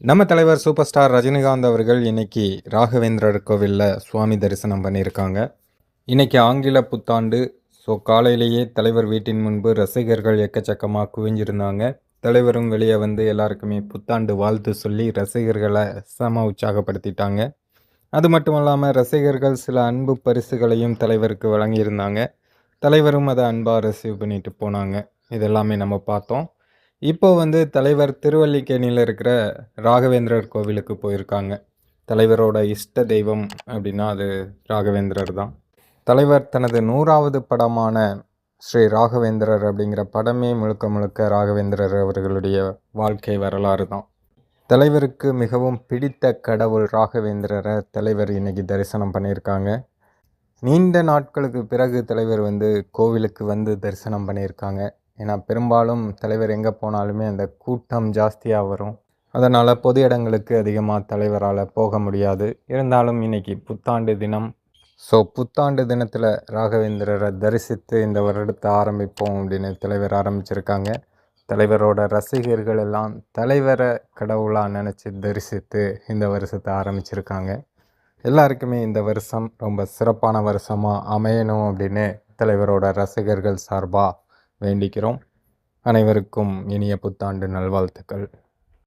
நம்ம தலைவர் super star Rajinikanth அவர்கள் இன்னைக்கு ராகவேந்திரர் கோவிலில் சுவாமி தரிசனம் பண்ணியிருக்காங்க. இன்னைக்கு ஆங்கில புத்தாண்டு ஸோ காலையிலேயே தலைவர் வீட்டின் முன்பு ரசிகர்கள் எக்கச்சக்கமாக குவிஞ்சிருந்தாங்க. தலைவரும் வெளியே வந்து எல்லாருக்குமே புத்தாண்டு வாழ்த்து சொல்லி ரசிகர்களை செம உற்சாகப்படுத்திட்டாங்க. அது மட்டும் இல்லாமல் ரசிகர்கள் சில அன்பு பரிசுகளையும் தலைவருக்கு வழங்கியிருந்தாங்க. தலைவரும் அதை அன்பாக ரிசீவ் பண்ணிட்டு போனாங்க. இதெல்லாமே நம்ம பார்த்தோம். இப்போ வந்து தலைவர் திருவல்லிக்கேணியில் இருக்கிற ராகவேந்திரர் கோவிலுக்கு போயிருக்காங்க. தலைவரோட இஷ்ட தெய்வம் அப்படின்னா அது ராகவேந்திரர் தான். தலைவர் தனது நூறாவது படமான ஸ்ரீ ராகவேந்திரர் அப்படிங்கிற படமே முழுக்க முழுக்க ராகவேந்திரர் அவர்களுடைய வாழ்க்கை வரலாறு தான். தலைவருக்கு மிகவும் பிடித்த கடவுள் ராகவேந்திரரை தலைவர் இன்னைக்கு தரிசனம் பண்ணியிருக்காங்க. நீண்ட நாட்களுக்கு பிறகு தலைவர் வந்து கோவிலுக்கு வந்து தரிசனம் பண்ணியிருக்காங்க. ஏன்னா பெரும்பாலும் தலைவர் எங்கே போனாலுமே அந்த கூட்டம் ஜாஸ்தியாக வரும். அதனால் பொது இடங்களுக்கு அதிகமாக தலைவரால் போக முடியாது. இருந்தாலும் இன்றைக்கி புத்தாண்டு தினம். ஸோ புத்தாண்டு தினத்தில் ராகவேந்திரரை தரிசித்து இந்த வருடத்தை ஆரம்பிப்போம் அப்படின்னு தலைவர் ஆரம்பிச்சிருக்காங்க. தலைவரோட ரசிகர்கள் எல்லாம் தலைவரை கடவுளாக நினச்சி தரிசித்து இந்த வருஷத்தை ஆரம்பிச்சிருக்காங்க. எல்லாருக்குமே இந்த வருஷம் ரொம்ப சிறப்பான வருஷமாக அமையணும் அப்படின்னு தலைவரோட ரசிகர்கள் சார்பாக வேண்டிக்கிறோம். அனைவருக்கும் இனிய புத்தாண்டு நல்வாழ்த்துக்கள்.